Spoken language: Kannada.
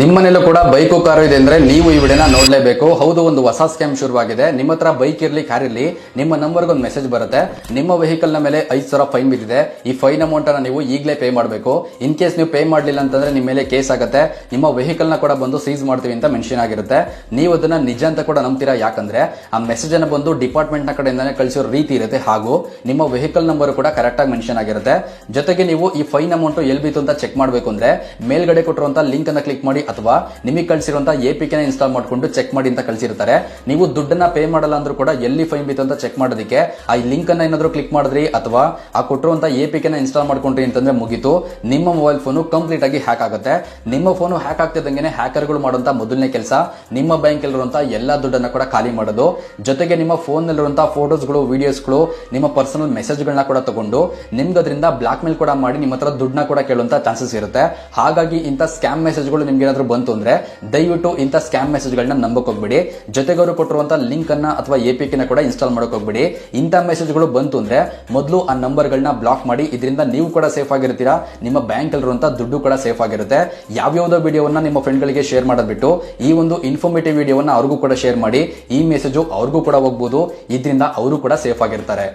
ನಿಮ್ಮನೇಲೂ ಕೂಡ ಬೈಕು ಕಾರು ಇದೆ ಅಂದ್ರೆ ನೀವು ಈ ವಿಡಿಯೋನ ನೋಡ್ಲೇಬೇಕು. ಹೌದು, ಒಂದು ಹೊಸ ಸ್ಕ್ಯಾಮ್ ಶುರುವಾಗಿದೆ. ನಿಮ್ಮ ಹತ್ರ ಬೈಕ್ ಇರ್ಲಿ, ಕಾರ್ ಇರ್ಲಿ, ನಿಮ್ಮ ನಂಬರ್ಗೆ ಒಂದು ಮೆಸೇಜ್ ಬರುತ್ತೆ. ನಿಮ್ಮ ವೆಹಿಕಲ್ನ ಮೇಲೆ ಐದು ಸಾವಿರ ಫೈನ್ ಬಿದ್ದಿದೆ. ಈ ಫೈನ್ ಅಮೌಂಟ್ ಅನ್ನ ನೀವು ಈಗಲೇ ಪೇ ಮಾಡಬೇಕು. ಇನ್ ಕೇಸ್ ನೀವು ಪೇ ಮಾಡಲಿಲ್ಲ ಅಂತಂದ್ರೆ ನಿಮ್ಮ ಮೇಲೆ ಕೇಸ್ ಆಗುತ್ತೆ. ನಿಮ್ಮ ವೆಹಿಕಲ್ನ ಕೂಡ ಬಂದು ಸೀಸ್ ಮಾಡ್ತೀವಿ ಅಂತ ಮೆನ್ಷನ್ ಆಗಿರುತ್ತೆ. ನೀವು ಅದನ್ನ ನಿಜ ಅಂತ ಕೂಡ ನಂಬ್ತೀರಾ? ಯಾಕಂದ್ರೆ ಆ ಮೆಸೇಜ್ ಅನ್ನ ಬಂದು ಡಿಪಾರ್ಟ್ಮೆಂಟ್ನ ಕಡೆಯಿಂದಾನೆ ಕಳಿಸೋ ರೀತಿ ಇರುತ್ತೆ. ಹಾಗೂ ನಿಮ್ಮ ವೆಹಿಕಲ್ ನಂಬರ್ ಕೂಡ ಕರೆಕ್ಟ್ ಆಗಿ ಮೆನ್ಷನ್ ಆಗಿರುತ್ತೆ. ಜೊತೆಗೆ ನೀವು ಈ ಫೈನ್ ಅಮೌಂಟ್ ಎಲ್ಲಿ ಬೀತು ಅಂತ ಚೆಕ್ ಮಾಡಬೇಕು ಅಂದ್ರೆ ಮೇಲ್ಗಡೆ ಕೊಟ್ಟಿರುವಂತ ಲಿಂಕ್ ಅನ್ನ ಕ್ಲಿಕ್ ಮಾಡಿ ಅಥವಾ ನಿಮಗೆ ಕಳಿಸಿರುವಂತ ಎಪಿಕೆ ಇನ್ಸ್ಟಾಲ್ ಮಾಡ್ಕೊಂಡು ಚೆಕ್ ಮಾಡಿ ಅಂತ ಕಳಿಸಿರ್ತಾರೆ. ನೀವು ದುಡ್ಡನ್ನ ಪೇ ಮಾಡಲ್ಲ ಅಂದ್ರೂ ಕೂಡ ಎಲ್ಲಿ ಫೈನ್ ಬೀತು ಅಂತ ಚೆಕ್ ಮಾಡೋದಕ್ಕೆ ಆ ಲಿಂಕ್ ಅನ್ನ ಏನಾದರೂ ಕ್ಲಿಕ್ ಮಾಡಿದ್ರಿ ಅಥವಾ ಆ ಕೊಟ್ಟಿರುವಂತ ಎಪಿಕೆ ಇನ್ಸ್ಟಾಲ್ ಮಾಡ್ಕೊಂಡ್ರಿ ಅಂತಂದ್ರೆ ಮುಗಿತು. ನಿಮ್ಮ ಮೊಬೈಲ್ ಫೋನು ಕಂಪ್ಲೀಟ್ ಆಗಿ ಹ್ಯಾಕ್ ಆಗುತ್ತೆ. ನಿಮ್ಮ ಫೋನು ಹ್ಯಾಕ್ ಆಗ್ತಿದ್ದಂಗೆ ಹ್ಯಾಕರ್ಗಳು ಮಾಡುವಂತ ಮೊದಲನೇ ಕೆಲಸ. ನಿಮ್ಮ ಬ್ಯಾಂಕ್ ಅಲ್ಲಿರುವಂತಹ ಎಲ್ಲಾ ದುಡ್ಡನ್ನ ಕೂಡ ಖಾಲಿ ಮಾಡೋದು. ಜೊತೆಗೆ ನಿಮ್ಮ ಫೋನ್ ನಲ್ಲಿರುವಂತಹ ಫೋಟೋಸ್ಗಳು ವಿಡಿಯೋಸ್ಗಳು ನಿಮ್ಮ ಪರ್ಸನಲ್ ಮೆಸೇಜ್ಗಳನ್ನ ಕೂಡ ತಗೊಂಡು ನಿಮ್ಗೆ ಅದರಿಂದ ಬ್ಲಾಕ್ ಮೇಲ್ ಕೂಡ ಮಾಡಿ ನಿಮ್ಮ ಹತ್ರ ದುಡ್ಡನ್ನ ಕೂಡ ಕೇಳುವಂತ ಚಾನ್ಸಸ್ ಇರುತ್ತೆ. ಹಾಗಾಗಿ ಇಂಥ ಸ್ಕ್ಯಾಮ್ ಮೆಸೇಜ್ಗಳು ನಿಮ್ಗೆ ಏನಾದ್ರು ಬಂತು ಅಂದ್ರೆ ದಯವಿಟ್ಟು ಇಂಥ ಸ್ಕ್ಯಾಮ್ ಮೆಸೇಜ್ಗಳನ್ನ ನಂಬಕ್ ಹೋಗ್ಬಿಡಿ. ಜೊತೆಗೆ ಅವರು ಲಿಂಕನ್ನು ಲಿಂಕ್ ಎ ಅಥವಾ ಎಪಿಕಿನ ಕೂಡ ಇನ್ಸ್ಟಾಲ್ ಮಾಡೋಕೆ ಹೋಗ್ಬಿಡಿ. ಇಂಥ ಮೆಸೇಜ್ಗಳು ಬಂತು ಅಂದ್ರೆ ಮೊದಲು ಆ ನಂಬರ್ಗಳನ್ನ ಬ್ಲಾಕ್ ಮಾಡಿ, ಇದರಿಂದ ನೀವು ಕೂಡ ಸೇಫ್ ಆಗಿರ್ತೀರಾ? ನಿಮ್ಮ ಬ್ಯಾಂಕಲ್ಲಿರುವಂಥ ದುಡ್ಡು ಕೂಡ ಸೇಫ್ ಆಗಿರುತ್ತೆ. ಯಾವ್ಯಾವುದೋ ವೀಡಿಯೋವನ್ನು ನಿಮ್ಮ ಫ್ರೆಂಡ್ಗಳಿಗೆ ಶೇರ್ ಮಾಡೋದ್ಬಿಟ್ಟು, ಈ ಒಂದು ಇನ್ಫಾರ್ಮೇಟಿವ್ ವಿಡಿಯೋವನ್ನ ಅವ್ರಿಗೂ ಕೂಡ ಶೇರ್ ಮಾಡಿ, ಈ ಮೆಸೇಜು ಅವ್ರಿಗೂ ಕೂಡ ಹೋಗ್ಬೋದು. ಇದರಿಂದ ಅವರು ಕೂಡ ಸೇಫ್ ಆಗಿರ್ತಾರೆ.